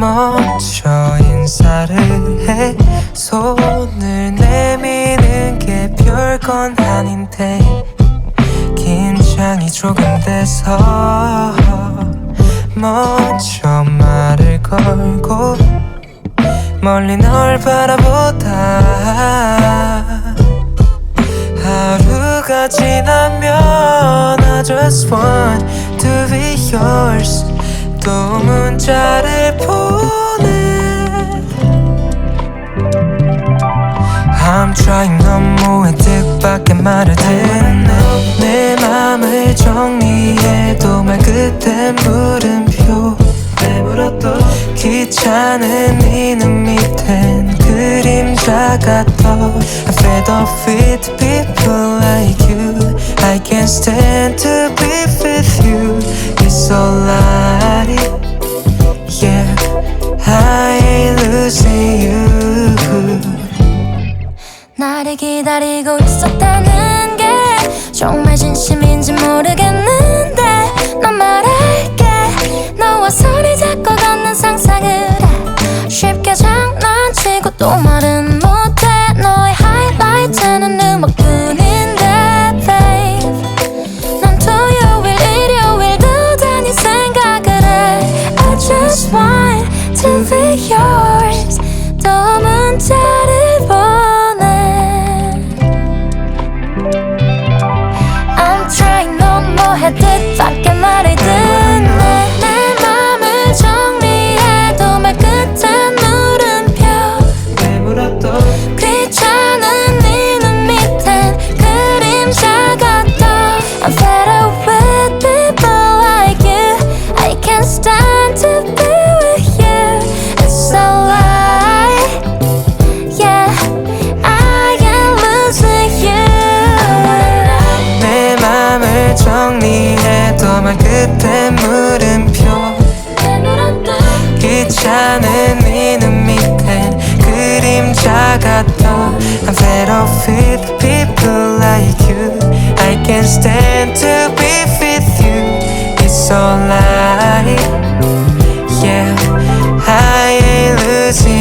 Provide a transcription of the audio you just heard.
먼저 인사를 해. 손을 내미는 게 별건 아닌데 긴장이 조금 돼서 먼저 말을 걸고 멀리 널 바라보다 하루가 지나면 I just want to be yours 또 문자를 보내 I'm trying 너무해 뜻밖의 말을 듣는 내 맘을 정리해도 말 끝에 물음표 내물었도 귀찮은 네눈 밑엔 그림자 같아 I fed off with people like you I can't stand to be with you Ain't losing you. 나를 기다리고 있었다는 게 정말 진심인지 모르겠는데 난 말할게. 너와 손을 잡고 걷는 상상을 해. 쉽게 장난치고 또 말은 just want to be yours 정리해도만 그때 물음표 귀찮은 미는 밑에 그림자가 떠 I'm fed up with people like you I can't stand to be with you It's alright Yeah I ain't losing